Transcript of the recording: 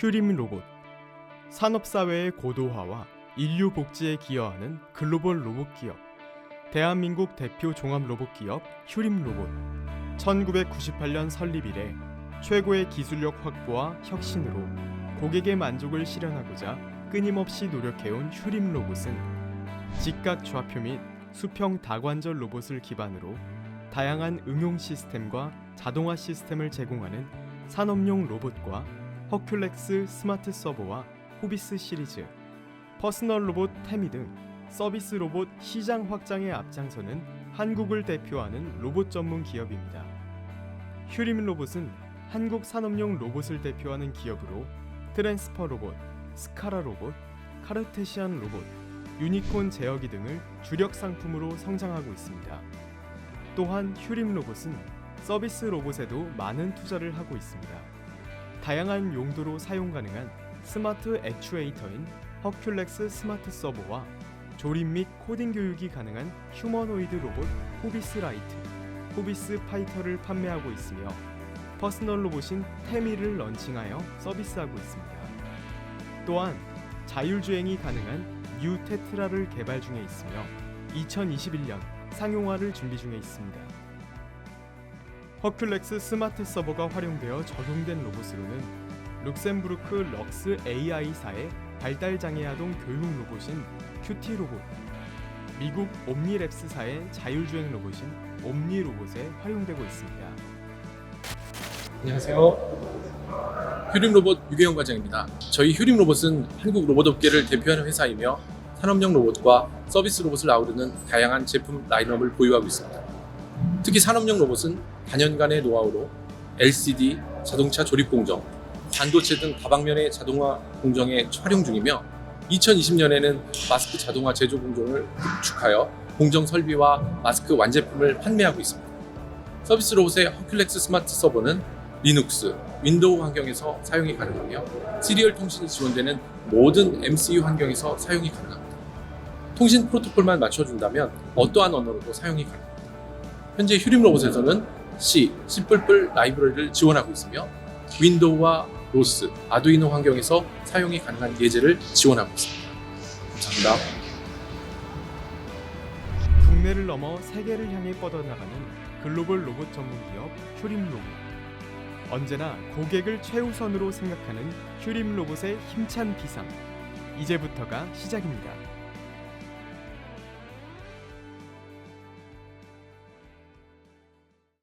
휴림 로봇 산업사회의 고도화와 인류 복지에 기여하는 글로벌 로봇 기업 대한민국 대표 종합 로봇 기업 휴림 로봇. 1998년 설립 이래 최고의 기술력 확보와 혁신으로 고객의 만족을 실현하고자 끊임없이 노력해온 휴림 로봇은 직각 좌표 및 수평 다관절 로봇을 기반으로 다양한 응용 시스템과 자동화 시스템을 제공하는 산업용 로봇과 허큘렉스 스마트 서버와 호비스 시리즈, 퍼스널 로봇 태미 등 서비스 로봇 시장 확장에 앞장서는 한국을 대표하는 로봇 전문 기업입니다. 휴림 로봇은 한국 산업용 로봇을 대표하는 기업으로 트랜스퍼 로봇, 스카라 로봇, 카르테시안 로봇, 유니콘 제어기 등을 주력 상품으로 성장하고 있습니다. 또한 휴림 로봇은 서비스 로봇에도 많은 투자를 하고 있습니다. 다양한 용도로 사용 가능한 스마트 액추에이터인 허큘렉스 스마트 서버와 조립 및 코딩 교육이 가능한 휴머노이드 로봇 호비스 라이트, 호비스 파이터를 판매하고 있으며 퍼스널 로봇인 테미를 런칭하여 서비스하고 있습니다. 또한 자율주행이 가능한 뉴 테트라를 개발 중에 있으며 2021년 상용화를 준비 중에 있습니다. 허큘렉스 스마트 서버가 활용되어 적용된 로봇으로는 룩셈부르크 럭스 AI사의 발달 장애 아동 교육 로봇인 큐티 로봇, 미국 옴니랩스사의 자율주행 로봇인 옴니 로봇에 활용되고 있습니다. 안녕하세요. 휴림 로봇 유계영 과장입니다. 저희 휴림 로봇은 한국 로봇 업계를 대표하는 회사이며 산업용 로봇과 서비스 로봇을 아우르는 다양한 제품 라인업을 보유하고 있습니다. 특히 산업용 로봇은 단연간의 노하우로 LCD, 자동차 조립 공정, 반도체 등 다방면의 자동화 공정에 활용 중이며 2020년에는 마스크 자동화 제조 공정을 구축하여 공정 설비와 마스크 완제품을 판매하고 있습니다. 서비스 로봇의 허큘렉스 스마트 서버는 리눅스, 윈도우 환경에서 사용이 가능하며 시리얼 통신이 지원되는 모든 MCU 환경에서 사용이 가능합니다. 통신 프로토콜만 맞춰준다면 어떠한 언어로도 사용이 가능합니다. 현재 휴림 로봇에서는 C, C++ 라이브러리를 지원하고 있으며 윈도우와 로스, 아두이노 환경에서 사용이 가능한 예제를 지원하고 있습니다. 감사합니다. 국내를 넘어 세계를 향해 뻗어나가는 글로벌 로봇 전문 기업 휴림 로봇. 언제나 고객을 최우선으로 생각하는 휴림 로봇의 힘찬 비상. 이제부터가 시작입니다.